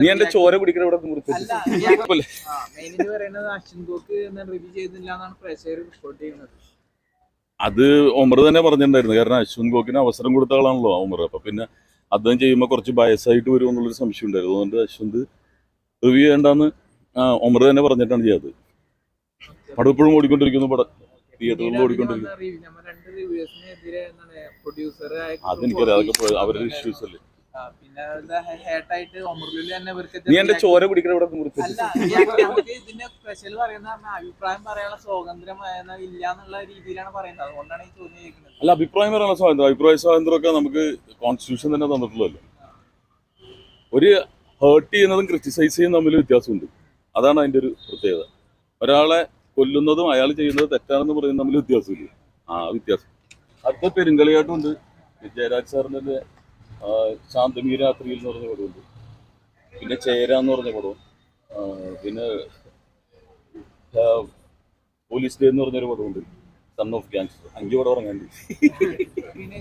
നീ എന്റെ ചോര കുടിക്കണ ഇവിടെ. പറയുന്നത് അശ്വിൻ റിവ്യൂ ചെയ്തില്ല എന്നാണ് പ്രേക്ഷകർ റിപ്പോർട്ട് ചെയ്യുന്നത്. അത് ഒമർ തന്നെ പറഞ്ഞിട്ടുണ്ടായിരുന്നു. കാരണം അശ്വിൻ ഗോക്കിന് അവസരം കൊടുത്ത ആളാണല്ലോ ഒമർ അപ്പൊ പിന്നെ അദ്ദേഹം ചെയ്യുമ്പോൾ കുറച്ച് ബയസായിട്ട് വരും എന്നുള്ളൊരു സംശയം ഉണ്ടായിരുന്നു. അതുകൊണ്ട് അശ്വന്ത് റിവ്യൂ ചെയ്യണ്ടെന്ന് ഒമർ തന്നെ പറഞ്ഞിട്ടാണ് ചെയ്തത് പടം ഇപ്പോഴും ഓടിക്കൊണ്ടിരിക്കുന്നു പടം. തിയേറ്ററിൽ ഓടിക്കൊണ്ടിരിക്കുന്നു. അതെനിക്കറിയാം. അതൊക്കെ അവരുടെ ഇഷ്യൂസ് അല്ലേ? പിന്നെ ഹേട്ടായിട്ട് ഒമർലുലി തന്നെ ഇവർക്ക് നീ എന്റെ ചോര കുടിക്കണ ഇവിടെ നിർത്തി അല്ല ഞ- ഇതിന്റെ സ്പെഷ്യൽ പറയുന്ന അഭിപ്രായം പറയാനുള്ള സ്വാതന്ത്ര്യം ഇല്ല എന്നുള്ള രീതിയിലാണ് പറയുന്നത്. അതുകൊണ്ടാണ് ഈ ചോദ്യം ചോദിക്കുന്നത്. അല്ല അഭിപ്രായം പറയാനുള്ള സ്വാതന്ത്ര്യം. അഭിപ്രായ സ്വാതന്ത്ര്യമൊക്കെ നമുക്ക് കോൺസ്റ്റിറ്റ്യൂഷൻ തന്നെ തന്നിട്ടുള്ളല്ലോ ഒരു ഹേർട്ട് ചെയ്യുന്നതും ക്രിറ്റിസൈസ് ചെയ്യുന്നതും തമ്മിൽ വ്യത്യാസമുണ്ട്. അതാണ് അതിന്റെ ഒരു പ്രത്യേകത. ഒരാളെ കൊല്ലുന്നതും അയാൾ ചെയ്യുന്നത് തെറ്റാണെന്ന് പറയുന്നത് തമ്മിൽ വ്യത്യാസമില്ല? ആ വ്യത്യാസം. അടുത്ത പെരുങ്കളിയായിട്ടുണ്ട് ജയരാജ് സാറിന്റെ ശാന്തമീ രാത്രിയിൽ എന്ന് പറഞ്ഞ പടമുണ്ട്. പിന്നെ ചേര എന്ന് പറഞ്ഞ പടവും. പിന്നെ പോലീസ് ഡേ എന്ന് പറഞ്ഞൊരു പടമുണ്ട്. സൺ ഓഫ് ഗാങ്സ്റ്റർ അഞ്ചു പടം ഇറങ്ങാണ്ട് പിന്നെ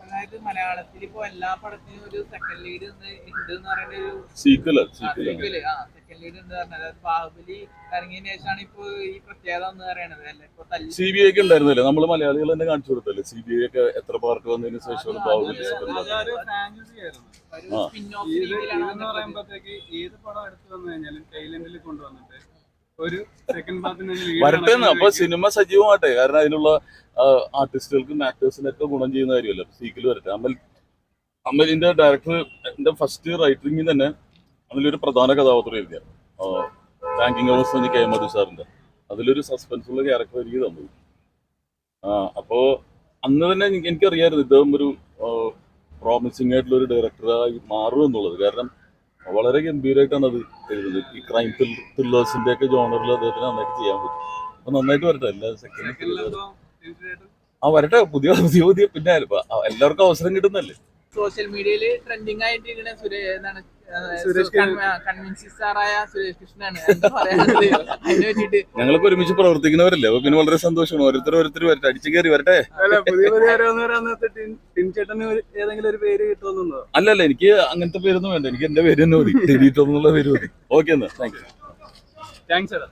അതായത് മലയാളത്തിൽ ഇപ്പോ എല്ലാ പടത്തിനും ഒരു സെക്കൻഡ് ലീഡ് ഉണ്ട് എന്ന് പറയുന്ന ഒരു സീക്വൽ സീക്വൽ ആ സെക്കൻഡ് ലീഡ് ഉണ്ട് പറഞ്ഞത് അതായത് ബാഹുബലി ഇറങ്ങിയതിനു ശേഷമാണ് ഇപ്പൊ ഈ പ്രത്യേകത എന്ന് പറയണത് അല്ലെ? ഇപ്പൊ സി ബി ഐക്ക് ഉണ്ടായിരുന്നില്ലേ? നമ്മൾ മലയാളികൾ തന്നെ കാണിച്ചു കൊടുത്തല്ലേ? സി ബി ഐ ഒക്കെ എത്ര പാർട്ട് വന്നതിന് ശേഷമാണ് ബാഹുബലി സ്പിൻ ഓഫ് ഏത് പടം എടുത്തു വന്നു കഴിഞ്ഞാലും ടൈലൻഡിൽ കൊണ്ടുവന്നിട്ട് വരട്ടെ എന്ന്. അപ്പൊ സിനിമ സജീവമാട്ടെ കാരണം അതിനുള്ള ആർട്ടിസ്റ്റുകൾക്കും ആക്ടേഴ്സിനൊക്കെ ഗുണം ചെയ്യുന്ന കാര്യമല്ല? സീക്കിൽ വരട്ടെ. അമൽ അമലിന്റെ ഡയറക്ടർ എന്റെ ഫസ്റ്റ് റൈറ്റിംഗിൽ തന്നെ അതിലൊരു പ്രധാന കഥാപാത്രം എഴുതിയ ബാങ്കിങ് ഹൗസ് എന്ന് കെ മധു സാറിന്റെ. അതിലൊരു സസ്പെൻസ് ഉള്ള ക്യാരക്ടർ എനിക്ക് തന്നു ആ അപ്പോ അന്ന് തന്നെ എനിക്ക് എനിക്കറിയായിരുന്നു ഇദ്ദേഹം ഒരു പ്രോമിസിംഗ് ആയിട്ടുള്ള ഒരു ഡയറക്ടറായി മാറും എന്നുള്ളത് കാരണം വളരെ ഗംഭീരമായിട്ടാണ് അത് എഴുതുന്നത്. ഈ ക്രൈം ത്രില്ലേഴ്സിന്റെ ഒക്കെ ജോണറിൽ അദ്ദേഹത്തിന് നന്നായിട്ട് ചെയ്യാൻ പറ്റും. അപ്പൊ നന്നായിട്ട് വരട്ടെ എല്ലാ സെക്കൻഡ് ആ വരട്ടെ പുതിയ പുതിയ പുതിയ പിന്നെ എല്ലാവർക്കും അവസരം കിട്ടുന്നല്ലേ സോഷ്യൽ മീഡിയയിൽ ട്രെൻഡിങ് ആയിട്ട് ഇങ്ങനെ എന്താണ് ഞങ്ങളൊക്കെ ഒരുമിച്ച് പ്രവർത്തിക്കുന്നവരല്ലേ? അപ്പൊ പിന്നെ വളരെ സന്തോഷമാണ്. ഓരോരുത്തർ ഓരോരുത്തർ വരട്ടെ. അടിച്ചു കയറി വരട്ടെ. അല്ല അല്ലല്ല എനിക്ക് അങ്ങനത്തെ പേരൊന്നും വേണ്ട. എനിക്ക് എന്റെ പേര് തന്നെ മതി. എന്നുള്ള പേര് മതി. ഓക്കെ എന്നാ. താങ്ക് യു താങ്ക്സ് ചേട്ടാ.